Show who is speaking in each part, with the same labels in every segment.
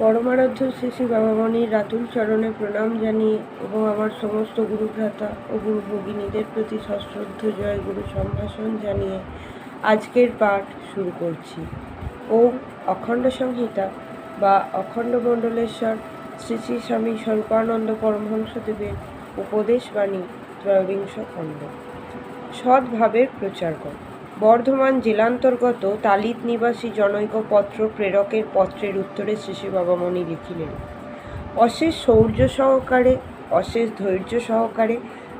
Speaker 1: পরমারাধ্য শ্রী শ্রী বাবামণির রাতুল চরণে প্রণাম জানিয়ে এবং আমার সমস্ত গুরুভ্রাতা ও গুরু ভগিনীদের প্রতি সশ্রদ্ধ জয় গুরু সম্ভাষণ জানিয়ে আজকের পাঠ শুরু করছি। ওম অখণ্ড সংহিতা বা অখণ্ড মণ্ডলেশ্বর শ্রী শ্রী স্বামী স্বরূপানন্দ পরমহংসদেবের উপদেশ বাণী ত্রয়োবিংশ খণ্ড। সৎভাবের প্রচার কর। বর্ধমান জেলান্তর্গত তালিত নিবাসী জনৈক পত্র প্রেরকের পত্রের উত্তরে শ্রী বাবামণি লিখিলেন, অশেষ শৌর্য সহকারে, অশেষ ধৈর্য সহকারে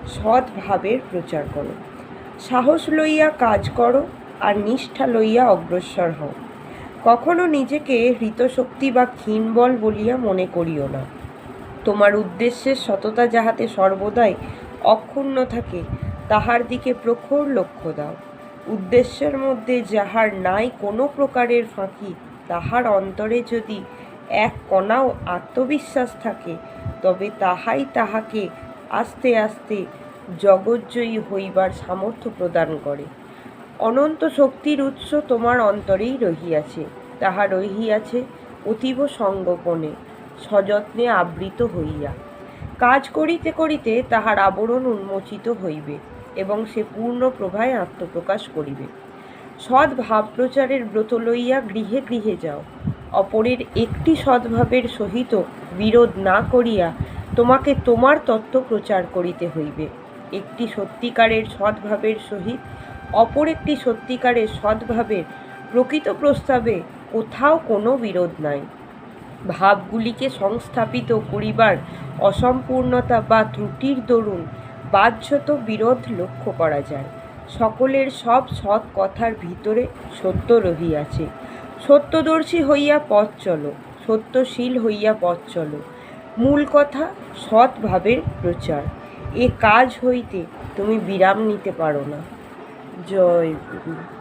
Speaker 1: সৎভাবের প্রচার করো। সাহস লইয়া কাজ করো আর নিষ্ঠা লইয়া অগ্রসর হও। কখনো নিজেকে হৃতশক্তি বা ক্ষীণবল বলিয়া মনে করিও না। তোমার উদ্দেশ্যের সততা যাহাতে সর্বদাই অক্ষুণ্ণ থাকে, তাহার দিকে প্রখর লক্ষ্য দাও। উদ্দেশ্যের মধ্যে যাহার নাই কোনো প্রকারের ফাঁকি, তাহার অন্তরে যদি এক কণাও আত্মবিশ্বাস থাকে, তবে তাহাই তাহাকে আস্তে আস্তে জগজ্জয়ী হইবার সামর্থ্য প্রদান করে। অনন্ত শক্তির উৎস তোমার অন্তরেই রহিয়াছে, তাহা রহিয়াছে অতীব সঙ্গোপনে সযত্নে আবৃত হইয়া। কাজ করিতে করিতে তাহার আবরণ উন্মোচিত হইবে। এবং সে পূর্ণ প্রভায় আত্মপ্রকাশ করিবে। সৎ ভাব প্রচারের ব্রত লইয়া গৃহে গৃহে যাও। অপরের একটি সদ্ভাবের সহিত বিরোধ না করিয়া তোমাকে তোমার তত্ত্ব প্রচার করিতে হইবে। একটি সত্যিকারের সদ্ভাবের সহিত অপর একটি সত্যিকারের সদ্ভাবের প্রকৃত প্রস্তাবে কোথাও কোনো বিরোধ নাই। ভাবগুলিকে সংস্থাপিত করিবার অসম্পূর্ণতা বা ত্রুটির দরুন বাহ্যত বিরোধ লক্ষ্য করা যায়। সকলের সব সৎ কথার ভিতরে সত্য রহিয়াছে। সত্যদর্শী হইয়া পথ চলো, সত্যশীল হইয়া পথ চলো। মূল কথা সৎভাবের প্রচার। এ কাজ হইতে তুমি বিরাম নিতে পারো না। জয় গুরু।